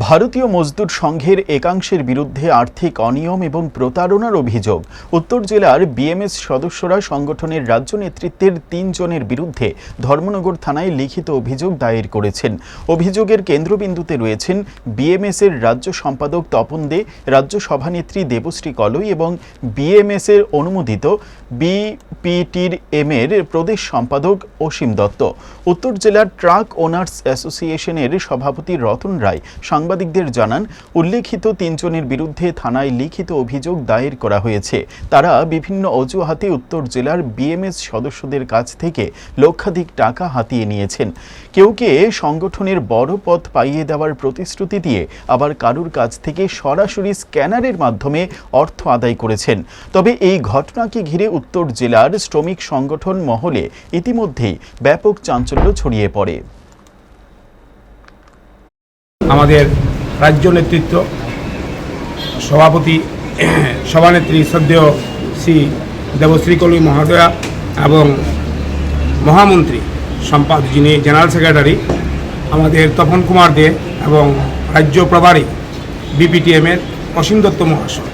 ভারতীয় মজদুর সংঘের একাংশের বিরুদ্ধে আর্থিক অনিয়ম এবং প্রতারণার অভিযোগ। উত্তর জেলার বিএমএস সদস্যরা সংগঠনের রাজ্য নেতৃত্বের তিনজনের বিরুদ্ধে ধর্মনগর থানায় লিখিত অভিযোগ দায়ের করেছেন। অভিযোগের কেন্দ্রবিন্দুতে রয়েছেন বিএমএস এর রাজ্য সম্পাদক তপন দে, রাজ্য সভানেত্রী দেবশ্রী কলই এবং বিএমএস এর অনুমোদিত বিপিটির এম এর প্রদেশ সম্পাদক অসীম দত্ত। উত্তর জেলার ট্রাক ওনার্স অ্যাসোসিয়েশনের সভাপতি রতন রায় সাংবাদিকদের জানান, উল্লেখিত তিনজনের বিরুদ্ধে থানায় লিখিত অভিযোগ দায়ের করা হয়েছে। তারা বিভিন্ন অজুহাতে উত্তর জেলার বিএমএস সদস্যদের কাছ থেকে লক্ষাধিক টাকা হাতিয়ে নিয়েছেন। কেউকে সংগঠনের বড় পথ পাইয়ে দেওয়ার প্রতিশ্রুতি দিয়ে আবার কারুর কাছ থেকে সরাসরি স্ক্যানারের মাধ্যমে অর্থ আদায় করেছেন। তবে এই ঘটনাকে ঘিরে উত্তর জেলার শ্রমিক সংগঠন মহলে ইতিমধ্যেই ব্যাপক চাঞ্চল্য ছড়িয়ে পড়ে। আমাদের রাজ্য নেতৃত্ব, সভাপতি, সভানেত্রী শ্রদ্ধেয় শ্রী দেবশ্রী কলি মহোদয়া এবং মহামন্ত্রী সম্পাদ যিনি জেনারেল সেক্রেটারি, আমাদের তপন কুমার দে এবং রাজ্য প্রভারী বিপিটিএমের অসীম দত্ত মহাশয়।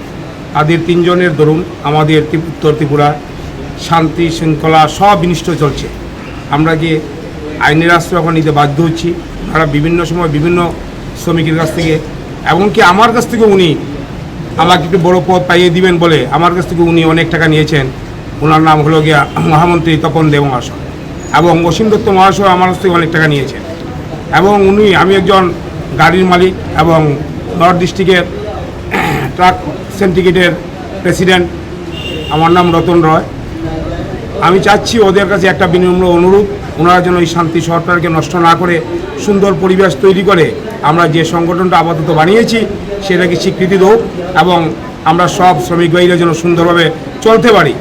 তাদের তিনজনের দরুন আমাদের উত্তর ত্রিপুরা শান্তি শৃঙ্খলা সব বিনিষ্ট চলছে। আমরা যে আইনের আশ্রয় নিতে বাধ্য হচ্ছি তারা বিভিন্ন সময় বিভিন্ন শ্রমিকের কাছ থেকে। এমনকি আমার কাছ থেকে উনি আমাকে একটু বড় পদ পাইয়ে দিবেন বলে আমার কাছ থেকে উনি অনেক টাকা নিয়েছেন। ওনার নাম হলো গিয়া মহামন্ত্রী তপন দেব মহাশয়। এবং অসীম দত্ত মহাশয় আমার কাছ থেকে অনেক টাকা নিয়েছেন। এবং উনি, আমি একজন গাড়ির মালিক এবং নর্থ ডিস্ট্রিক্টের ট্রাক সিন্ডিকেটের প্রেসিডেন্ট। আমার নাম রতন রয়। আমি চাচ্ছি ওদের কাছে একটা বিনম্র অনুরোধ। ওনারা যেন এই শান্তি শহরটাকে নষ্ট না করে সুন্দর পরিবেশ তৈরি করে, আমরা যে সংগঠনটা আপাতত বানিয়েছি সেটাকে স্বীকৃতি দেব এবং আমরা সব শ্রমিক ভাইরা যেন সুন্দরভাবে চলতে পারি।